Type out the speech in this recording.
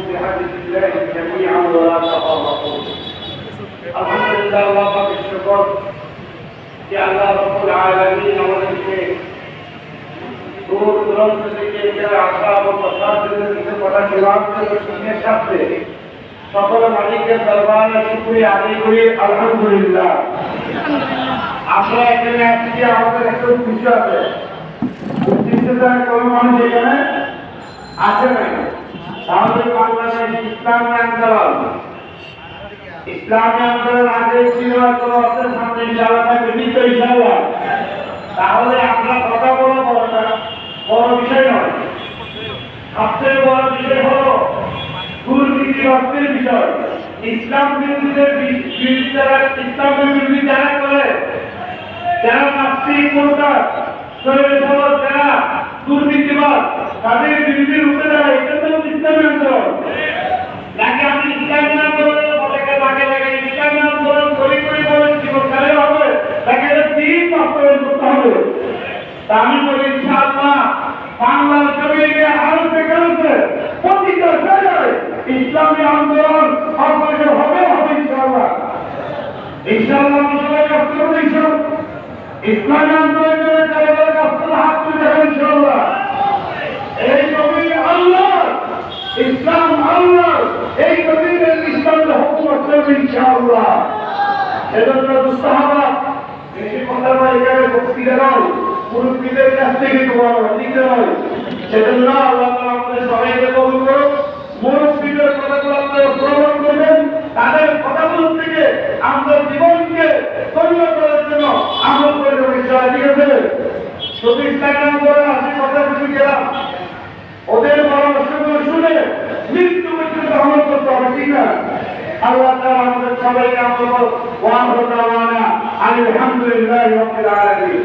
بحديث الله جميعا ولا تفرقوا الحمد لله وفق الشكر যে আল্লাহ রব্বুল আলামিন আমাদেরকে দূর দূরান্ত থেকে যারা আশা এবং প্রসাদের কিছু কথা সীমান্তের সাথে সকল মালিকের দরবারে শুক্রিয়া আদায় করি আলহামদুলিল্লাহ আমরা এখানে আসছি আমাদের একটা উদ্দেশ্য আছে উদ্দেশ্যটা কোনো মানুষ এখানে আসে নাই? তাহলে ইসলামী ইসলামী সামনে তাহলে আমরা কথা বলা বড় বিষয় নয়। সবচেয়ে বড় বিষয় হলো দুর্নীতিবাদদের বিষয়। ইসলাম বিরোধীদের যারা, ইসলাম বিরোধী যারা করে, যারা নাস্তিক মোটা তাদের বিরুদ্ধে রুখে দাঁড়ায় এটা তো ইসলামী আন্দোলন নাকি আমি ইসলামী আন্দোলন অনেকে তাকে লাগে ইসলামী আন্দোলন করি করি বলেন জীবনকালে হবে, তাকে এটা দিন করতে হবে। তা আমি বলি, ইনশাআল্লাহ, বাংলার জমিনে আরও জায়গায় ইসলামী আন্দোলন হবে হবে ইনশাআল্লাহ। ইনশাআল্লাহ ইসলামী আন্দোলনের কারিগরের কাছ থেকে হাত তুলে দেবেন ইনশাআল্লাহ এই জমি আল্লাহ ইসলাম আল্লাহ এই জমিনের ইসলামের হুকুমত চলবে ইনশাআল্লাহ। দুস্তাহাবা সেজন্য আমাদের করবেন। তাদের কথাগুলো থেকে আমরা জীবনকে তৈরি করে দেবো, ইনশাআল্লাহ। কথা কিছু গেলাম ওদের পরামর্শগুলো শুনে মৃত্যু পর্যন্ত আমল করতে আল্লাহ তাআলা আমাদের সবাইকে আমল ওয়া আলহামদুলিল্লাহি রাব্বিল আলামিন।